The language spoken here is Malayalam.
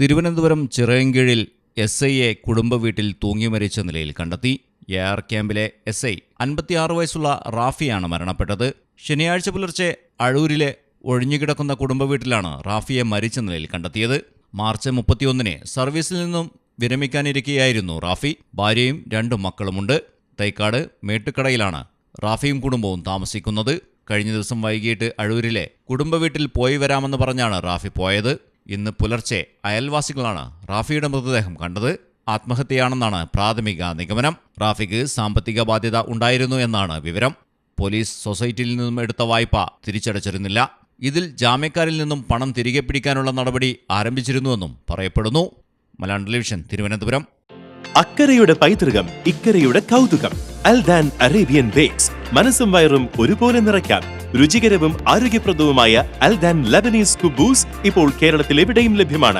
തിരുവനന്തപുരം ചിറയൻകീഴിൽ എസ് ഐയെ കുടുംബ വീട്ടിൽ തൂങ്ങി മരിച്ച നിലയിൽ കണ്ടെത്തി. എ ആർ ക്യാമ്പിലെ എസ് ഐ അൻപത്തിയാറ് വയസ്സുള്ള റാഫിയാണ് മരണപ്പെട്ടത്. ശനിയാഴ്ച പുലർച്ചെ അഴൂരിലെ ഒഴിഞ്ഞുകിടക്കുന്ന കുടുംബ വീട്ടിലാണ് റാഫിയെ മരിച്ച നിലയിൽ കണ്ടെത്തിയത്. മാർച്ച് മുപ്പത്തിയൊന്നിന് സർവീസിൽ നിന്നും വിരമിക്കാനിരിക്കെയായിരുന്നു റാഫി. ഭാര്യയും രണ്ടു മക്കളുമുണ്ട്. തൈക്കാട് മേട്ടുക്കടയിലാണ് റാഫിയും കുടുംബവും താമസിക്കുന്നത്. കഴിഞ്ഞ ദിവസം വൈകിട്ട് അഴൂരിലെ കുടുംബ വീട്ടിൽ പോയി വരാമെന്ന് പറഞ്ഞാണ് റാഫി പോയത്. ഇന്ന് പുലർച്ചെ അയൽവാസികളാണ് റാഫിയുടെ മൃതദേഹം കണ്ടത്. ആത്മഹത്യയാണെന്നാണ് പ്രാഥമിക നിഗമനം. റാഫിക്ക് സാമ്പത്തിക ബാധ്യത ഉണ്ടായിരുന്നു എന്നാണ് വിവരം. പോലീസ് സൊസൈറ്റിയിൽ നിന്നും എടുത്ത വായ്പ തിരിച്ചടച്ചിരുന്നില്ല. ഇതിൽ ജാമ്യക്കാരിൽ നിന്നും പണം തിരികെ പിടിക്കാനുള്ള നടപടി ആരംഭിച്ചിരുന്നുവെന്നും പറയപ്പെടുന്നു. മലയാളം ടെലിവിഷൻ തിരുവനന്തപുരം. അക്കരയുടെ പൈതൃകം ഇക്കരയുടെ കൗതുകം. Aldan Arabian bakes. മനസ്സും വയറും ഒരുപോലെ നിറയ്ക്കാം. രുചികരവും ആരോഗ്യപ്രദവുമായ അൽദാൻ ലബനീസ് കുബൂസ് ഇപ്പോൾ കേരളത്തിൽ എവിടെയും ലഭ്യമാണ്.